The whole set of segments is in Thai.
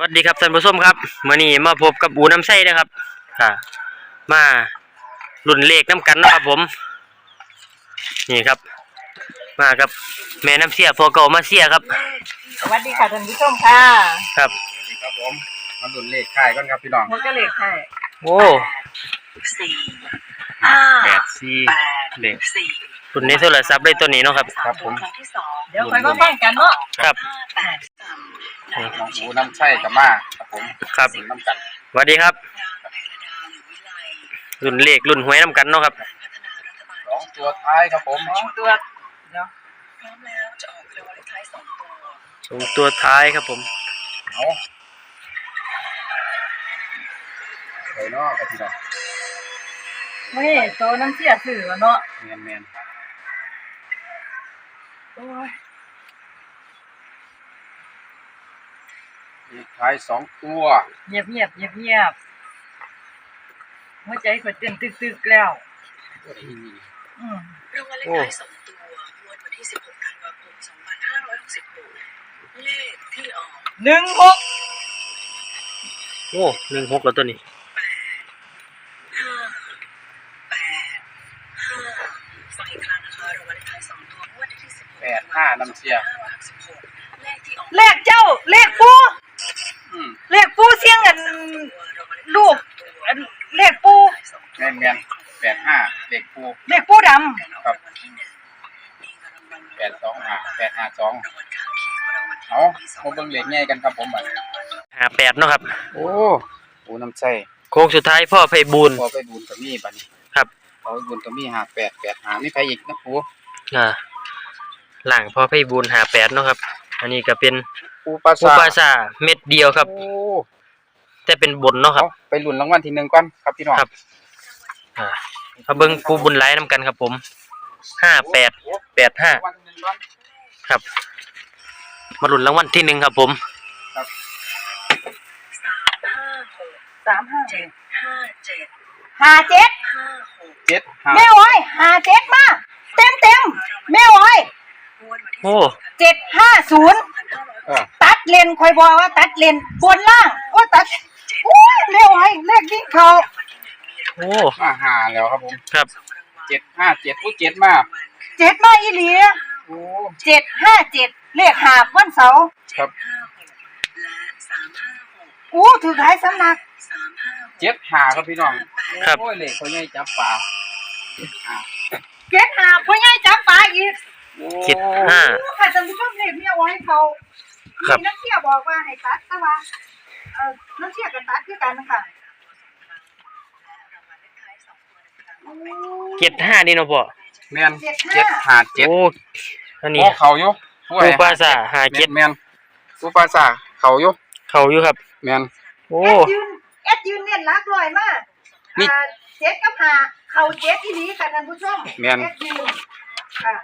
สวัสดีครับท่านผู้ชมครับมื่อนี้มาพบกับอูน้ำไส้นะครับค่ะมารุ่นเลขน้ำกันเนาะครับผม นี่ครับ มากับ แม่น้ำเสียพอเก่ามาเสียครับ สวัสดีค่ะท่านผู้ชมค่ะครับครับผมมาดุนเลขค่ายก่อนครับพี่น้องมดก็เลขให้โอ้สี่ห้าแปดสี่แปดเลขสี่รุ่นในโทรศัพท์เลยตัวนี้เนาะครับครับผมครั้งที่สองเดี๋ยวไปมาฟังกันเนาะครับห้าแปดสาม น้องอูน้ำใช่กับมาครับผมครับสิงน้ำกันสวัสดีครับนางเพลดาหรือวิไลรุ่นเลขรุ่นหวยน้ำกันเนาะครับพัฒนารัฐบาลสองตัวท้ายครับผมสองตัวเดี๋ยวพร้อมแล้วจะออกรางวัลเลขท้ายสองตัวสองตัวท้ายครับผมเอาไปเนาะครับพี่น้องเฮ้ยโตน้ำเสียสื่อเนาะเมียนเมียนโอ้ย เลข ท้ายสองตัวเงียบเงียบเงียบเงียบหัวใจกดเต้นตึกๆแล้ว อืมรางวัลเลขท้ายสองตัวงวดวันที่16ธันวาคม2566เลขที่ออกหนึ่งหกโอ้หนึ่งหกแล้วตัวนี้ห้าแปดห้าฟังอีกครั้งนะคะรางวัลเลขท้ายสองตัวงวดวันที่16แปดห้าน้ำเชีย2566เลขที่ออกเลขเจ้า เลขปู อืม เลขปูเสียงกัน ลูกอันเลขปู เมียนเมียนแป ดห้าเลขปูเลขปูดครับแปดสองห้าแปดห้าสองรางวัลข้างเคียงรางวัลที่เอามาเบิ่งเลขง่ายกันครับผมบัดหาแปดเนาะครับ โอ้อูน้ำใช่โค้งสุดท้ายพ่อไพบูลย์ พอไปบุญกับมีบัดนี้ครับ พอไปบุญกับมีห้าแปดแปดห้านี่ใครอีกนะปูอ่าหลังพ่อไพบูลย์หาแปดเนาะครับ อันนี้ก็เป็นปูปลาปูซาปลาซาเม็ดเดียวครับ โอ้แต่เป็นบนเนาะครับเอาไปลุ้นรางวัลที่หนึ่งก่อนครับพี่น้อง ครับ อ่า มาเบิ่งปูบุญไล่นำกันครับผมห้าแปดแปดห้ารางวัลที่หนึ่งก่อนครับ มาลุ้นรางวัลที่หนึ่งครับผมสามห้าหกำสามห้าเจ็ดห้าเจ็ดห้าเจ็ดห้าหกเจ็ดห้าแม่อ้อยห้าเจ็ดมาเต็มเต็มแม่อ้อยงวดวันที่โอ้เจ็ดห้าศูนย์2566เออตัดเลนคอยบอกว่า ตัดเลนบนล่างโอ้ตัดโอ้ยแม่อ้อยเลขวิ่งเขา โอ้ มาหาแล้วครับผมครับ เจ็ดห้าเจ็ดอู้เจ็ดมาเจ็ดมาอีหลีโอ้เจ็ดห้าเจ็ดเลขหาบวันเสาร์ครับห้าหกและสามห้าหกอู้ถือท้ายสำนักสามห้าหกเจ็ดหาครับพี่น้องครับ โอ้ยเหล็กเขาใหญ่จับปลาอ่าเจ็ดหาพ่อใหญ่จับปลาอีกโอ้เจ็ดห้า อู้ค่ะท่านผู้ชมเลขแม่อ้อยเขาครับ มีนักเที่ยวบอกว่าให้ตัดแต่ว่าเออนักเที่ยวกันตัดคือกันค่ะโอ้ เจ็ดห้านี่เนาะพ่อแมนเจ็ดหาเจ็ดโอ้อันนี้โอ้เขาอยู่โอ้ยปูปลาซาหาเจ็ดแมนปูปลาซาเขาอยู่เขาอยู่ครับ แมนโอ้แอดยืนแอดยืนเนี่ยรักลอยมากนี่อ่าเจ็ดกับหาเขาเจ็ดอีหลีค่ะท่านผู้ชมแม่นแอดยืนค่ะ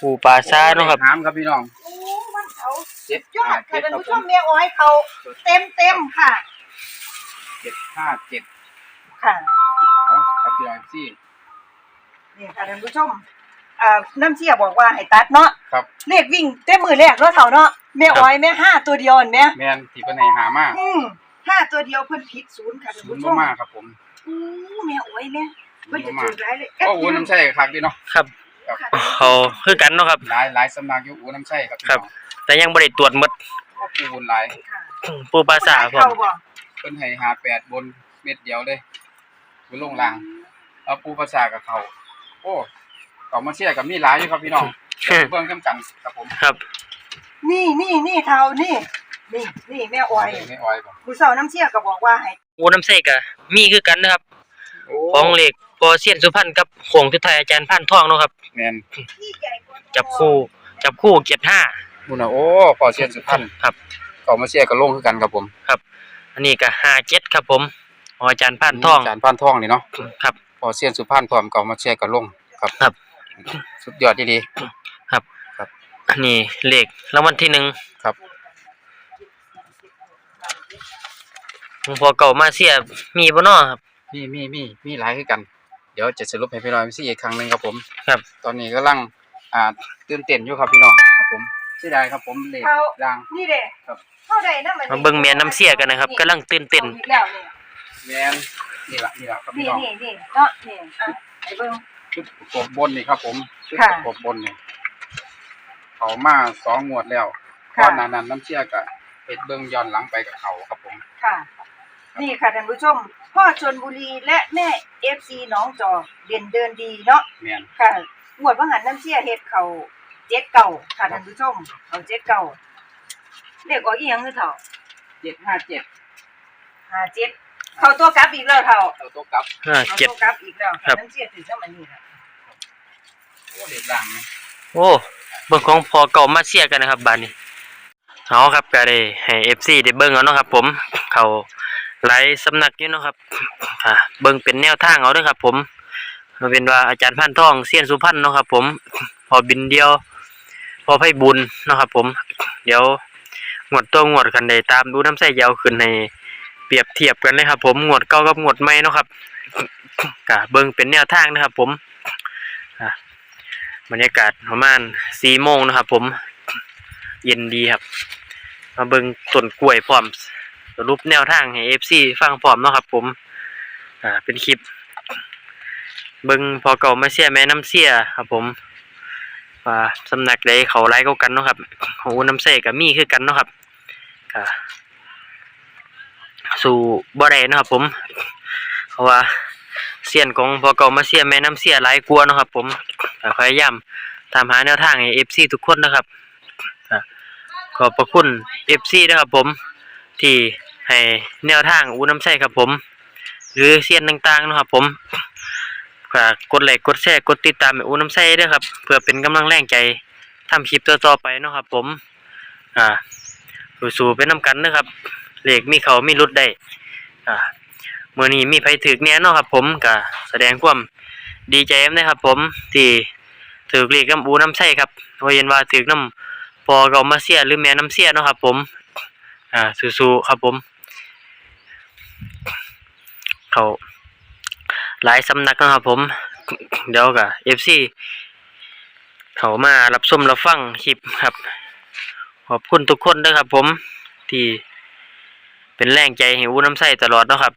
ปูปลาซาเนาะครับถามครับพี่น้องโอ้วันเขาเจ็ดยอห้าดค่ะเจ็ดท่านครับผู้ผชมมแม่อ้อยเขาเต็มเต็มๆค่ะเจ็ดห้าเจ็ดค่ะเอา ครับพี่น้องที่นี่ค่ะท่านผู้ชมอ่าน้ำเชี่ยบอกว่าให้ตัดเนาะครับ เลขวิ่งเต็มมือแรกเนาะเท่าเนาะแม่อ้อยแม่ห้าตัวเดียวเห็นไหมแมนที่เป็นให้หามาอืมห้าตัวเดียวเพิ่นผิดศูนย์ค่ะท่านศูนผู้ย์ชมมากครับผมอู้แม่อ้อยเนี่ยศูเพิ่นนย์จะมาถืกอร้ายเลยก็อูน้ำใช่ครับพี่น้องครับครับเขาคือกันเนาะครับ หลายหลายสำนักอยู่อูน้ำใช่ครับพี่ครับ น้องแต่ยังบ่ได้ตรวจหมดก็ปูบุญหลายค่ะปูปลาซาผม เข้าบ่เป็นให้หาแปดบนเม็ดเดียวเลยบนลงล่าง เอาปูภาษากับเขาโอ้เขามาเชียร์กับมีหลายอยู่ครับพี่น้องเบิ่งกันกันครับผมครับนี่นี่นี่เท่านี่ นี่นี่แม่อ้อยไม่อ้อยบ่ผู้เฒ่าน้ำเชี่ยก็บอกว่าให้โอ้น้ำเสกอะมีคือกันนะครับโอ้ของเหล็กพอเซียนสุพรรณกับโขงทุไทยอาจารย์พันทองเนาะครับแม่นที่ใหญ่กว่าจับคู่จับคู่เจ็ดห้าบุญน่ะโอ้พอเชียร์สุพรรณครับเขามาเชียร์กับลงคือกันครับผมอันนี้ก็ห้าเจ็ดครับผมของอาจารย์พันทองจานพันทองนี่เนาะครับพ อเชียร์สุพรรณพร้อมเขามาเชียร์กับลงครับครับ สุดยอดดีอันนี้เลขรางวัลที่หนึ่งๆครับของพอเก่ามาเสียมีบ่เนาะครับ มีมีมีมีหลายคือกัน เดี๋ยวจะสรุปให้พี่น้องซี่อีกครั้งหนึงครับผมครับ ตอนนี้กำลังอ่าตื่นเต้นอยู่ครับพี่น้องครับผมสเสียดายครับผมเลขเขารางนี่เด้ครับเท่าใดนะมันมาเบิ่งแม่น้ำเสียกันนะครับกำลังตื่นเต้นอีกแล้วนี่แมน นี่ละนี่ละครับพี่นี่น้องนี่นี่เนาะนี่อะไปเบิ่งชุดประกบบนนี่ครับ ผมชุดค่ะประกบบนนี่เขามาสองงวดแล้วค่ะ ก้อนหนานั้นน้ำเชี่ยกับเห็ดเบิ้งย้อนหลังไปกับเขาครับผม ค่ะ นี่ค่ะท่านผู้ชม พ่อชนบุรีและแม่เอฟซีน้องจอเด่นเดินดีเนาะแมนค่ะงวดว่าหันน้ำเชี่ยเฮ็ดเขาเจ็ดเก่าค่ะท่านผู้ชมเขาเจ็ดเก่าเรียกออกอีหยังคือเถ่าเจ็ดห้าเจ็ดห้าเจ็ด เขาตัวกลับอีกแล้วเถ่าเอาตัวกลับห้าเขาเจ็ด ตัวกลับอีกแล้วครับน้ำเชี่ยถือซะมันนี่ค่ะโอ้เด็กรางนะโอ้เบิ่งของพอเก่ามาเชียร์กันนะครับบานนี้เอาครับก็ได้ให้ FC ได้เบิ่งเอาเนาะครับ ผมเขาหลายสำนักอยู่เนาะครับอ่าเบิ่งเป็นแนวทางเอาเด้อครับ ผมมาเป็นว่าอาจารย์พันทองเซียนสุพรรณเนาะครับ ผม พอบินเดียว พอไผบุญเนาะครับ ผม เดี๋ยวงวดตัวงวดกันได้ตามดูน้ำใสยาวขึ้นใน เปรียบเทียบกันเลยครับ ผมงวดเก่ากับงวดใหม่เนาะครับก็เบิ่งเป็นแนวทางนะครับ ผมอ่าบรรยากาศประมาณสี่โมงนะครับ ผมเย็นดีครับ มาเบิ่งต้นกล้วยพร้อมสรุปแนวทางให้เอฟซีฟังพร้อมเนาะครับ ผม อ่า เป็นคลิป เบิ่งพอเก่ามาเสียแม่น้ำเสียครับ ผมว่าสำนักใดเขาไล่เขากันเนาะครับโอ้น้ำเสกับมีคือกันเนาะครับก็ สู่บ่ได้นะครับผม เพราะว่าเสียนของพอเก่ามาเสียแม่น้ำเสียหลายกลัวนะครับ ผมพยายามตามหาแนวทางให้ FC ทุกคนนะครับอะขอบพระคุณ FC นะครับผมที่ให้แนวทางอูน้ำใช่ครับผม หรือเสียนต่างๆนะครับผมฝากกดไลค์กดแชร์กดติดตามให้อูน้ำใช่ด้วยครับ เพื่อเป็นกำลังแรงใจทำคลิปต่อๆไปนะครับผม อ่าสู้ๆไปน้ำกันนะครับ เลขมีเขามีรุดได้ อ่ามื่อนี้มีไผถึกแน่เนอนครับ ผมก็แสดงความดีใจนะครับ ผมที่ถือเรียกน้ำอูน้ำใช่ครับว่าเห็นว่าถือน้ำพอเกามาเสียหรือแม่น้ำเสียเนาะครับ ผม อ่าสู้ๆครับผม เขาหลายสำนักนะครับ ผม เดี๋ยวกับเอฟซีเขามารับชมรับฟังคลิปครับ ขอบคุณทุกคนด้วยครับ ผมที่ เป็นแรงใจให้อูน้ำใสตลอดเนาะครับ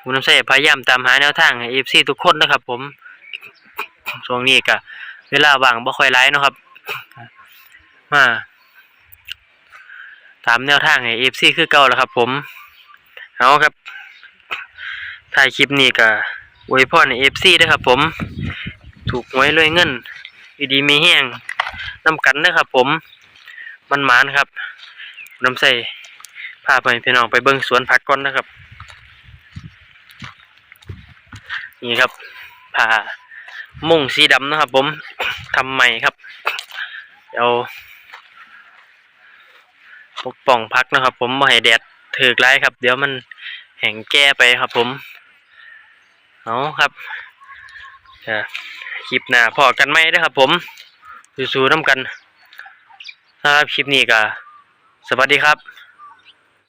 ผมน้ำใสพยายามตามหาแนวทางให้ FC ทุกคนนะครับ ผมช่วงนี้ก็เวลาว่างบ่ค่อยหลายเนาะครับ มาตามแนวทางให้ FC คือเก่าแล้วครับ ผมเอาครับถ่ายคลิปนี้ก็อวยพรให้ FC ด้วยครับ ผม ถูกหวยรวยเงินดีมีแห้งน้ำกันนะครับ ผมมันหมานครับน้ำใส พาไปพี่น้องไปเบิ่งสวนผักก่อนนะครับ นี่ครับผ่ามุ้งสีดำนะครับ ผมทำใหม่ครับเดี๋ยวปกป้องพักนะครับ ผมไม่ให้แดดถือกไรครับ เดี๋ยวมันแห้งแก้ไปครับ ผมเอาครับจะคลิปหน้าพอกันไหมนะครับ ผมสู้ๆน้ำกันสำหรับคลิปนี้ก็สวัสดีครับ